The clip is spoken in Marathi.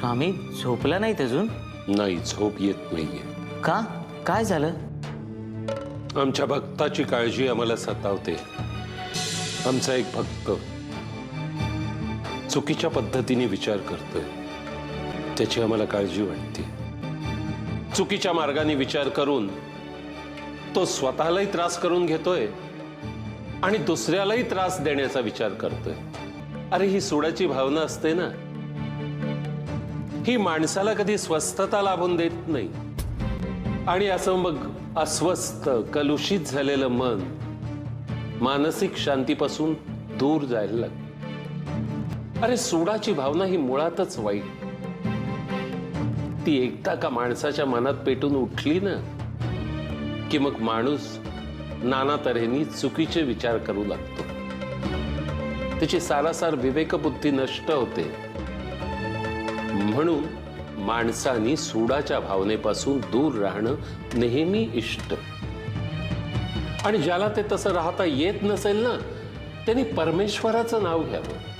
स्वामी झोपला नाहीत अजून? नाही झोप येत नाहीये. का? काय झालं? आमच्या भक्ताची काळजी आम्हाला सतावते. आमचा एक भक्त चुकीच्या पद्धतीने विचार करतोय. त्याची आम्हाला काळजी वाटते. चुकीच्या मार्गाने विचार करून तो स्वतःलाही त्रास करून घेतोय आणि दुसऱ्यालाही त्रास देण्याचा विचार करतोय. अरे ही सोडाची भावना असते ना? ही माणसाला कधी स्वस्थता लाभून देत नाही. आणि असं मग अस्वस्थ कलुषित झालेलं मन मानसिक शांतीपासून दूर जायला लागतं. अरे सोडाची भावना ही मुळातच वाईट. ती एकदा का माणसाच्या मनात पेटून उठली ना की मग माणूस नाना तऱ्हेनी चुकीचे विचार करू लागतो. त्याची सारासार विवेकबुद्धी नष्ट होते. म्हणून माणसानी सूडाच्या भावनेपासून दूर राहणं नेहमी इष्ट. आणि ज्याला ते तसं राहता येत नसेल ना त्यांनी परमेश्वराचं नाव घ्यावं.